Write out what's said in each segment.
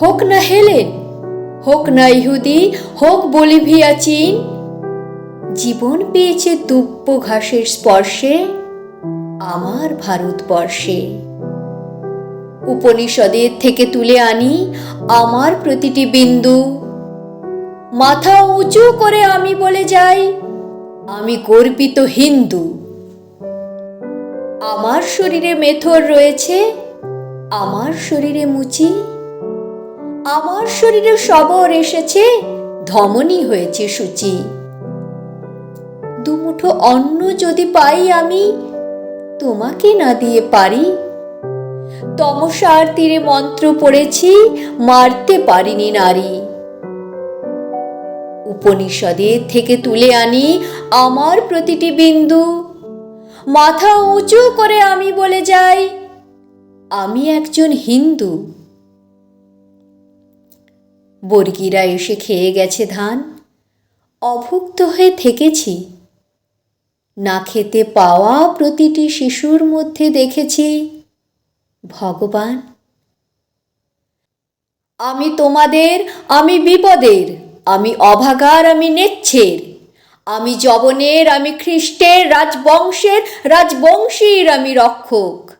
হোক না হেলেন হোক না ইহুদি, হোক বলিভিয়া, চীন। জীবন পেয়েছে দুব্য ঘাসের স্পর্শে, আমার ভারতবর্ষে। উপনিষদের থেকে তুলে আনি আমার প্রতিটি বিন্দু। মাথা উঁচু করে আমি বলে যাই, আমি গর্বিত হিন্দু। আমার শরীরে মেথর রয়েছে, আমার শরীরে মুচি আমার শরীরে সবর এসেছে, ধমনী হয়েছে সূচি। দুমুঠো অন্ন যদি পাই আমি, তোমাকে না দিয়ে পারি। তমসার তীরে মন্ত্র পড়েছি, মারতে পারিনি নারী। উপনিষদের থেকে তুলে আনি আমার প্রতিটি বিন্দু। মাথা উঁচু করে আমি বলে যাই, আমি একজন হিন্দু। বর্গিরা এসে খেয়ে গেছে ধান। অভুক্ত হয়ে থেকেছি। না খেতে পাওয়া প্রতিটি শিশুর মধ্যে দেখেছি, ভগবান। আমি তোমাদের, আমি বিপদের, আমি অভাগার, আমি নেচ্ছের, আমি জবনের, আমি খ্রিস্টের, রাজবংশের, রাজবংশীর, আমি রক্ষক।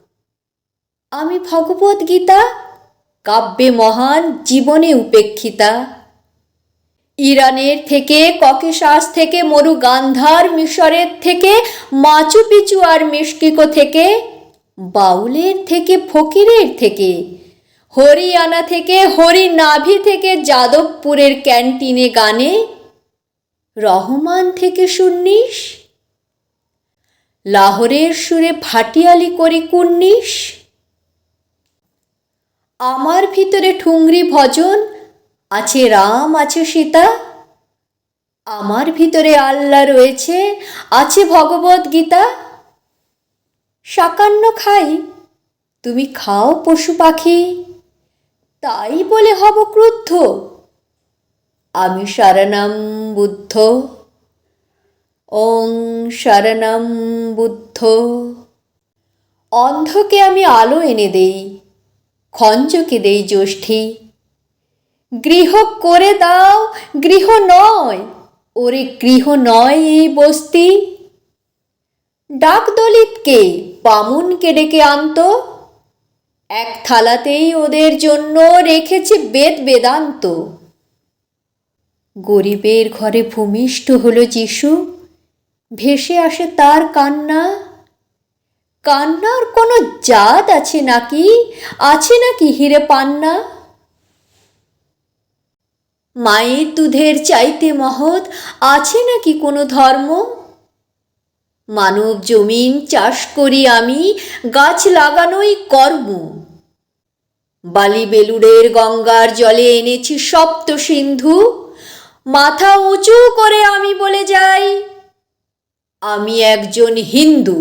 আমি ভগবত গীতা কাব্যে মহান, জীবনে উপেক্ষিতা। ইরানের থেকে, ককেশাস থেকে, মরু গান্ধার মিশরের থেকে, মাচু পিচু আর মেশকিকো থেকে, বাউলের থেকে, ফকিরের থেকে, হরিয়ানা থেকে, হরিনাভি থেকে, যাদবপুরের ক্যান্টিনে গানে, রহমান থেকে শুন্নিস লাহোরের সুরে ভাটিয়ালি করি কুন্নিস আমার ভিতরে ঠুংরি ভজন? আছে রাম, আছে সীতা। আমার ভিতরে আল্লাহ রয়েছে, আছে ভগবত গীতা। সাকান্ন খাই, তুমি খাও পশু পাখি। তাই বলে হব ক্রুদ্ধ। আমি শরণম বুদ্ধ। ওং শরণম বুদ্ধ। অন্ধকে আমি আলো এনে দেই। খঞ্জকে দেই জ্যোষ্ঠী? গৃহ করে দাও, গৃহ নয়। ওরে গৃহ নয় এই বস্তি। ডাক দলিতকে বামুনকে ডেকে আনতো। এক থালাতেই ওদের জন্য রেখেছে বেদ বেদান্ত। গরিবের ঘরে ভূমিষ্ঠ হলো যিশু। ভেসে আসে তার কান্না। কান্নার কোনো জাত আছে নাকি? আছে নাকি হিরে পান্না? মায়ের দুধের চাইতে মহৎ আছে নাকি কোনো ধর্ম? মানব জমিন চাষ করি আমি, গাছ লাগানোই কর্ম। বালি বেলুড়ের গঙ্গার জলে এনেছি সপ্ত সিন্ধু। মাথা উঁচু করে আমি বলে যাই, আমি একজন হিন্দু।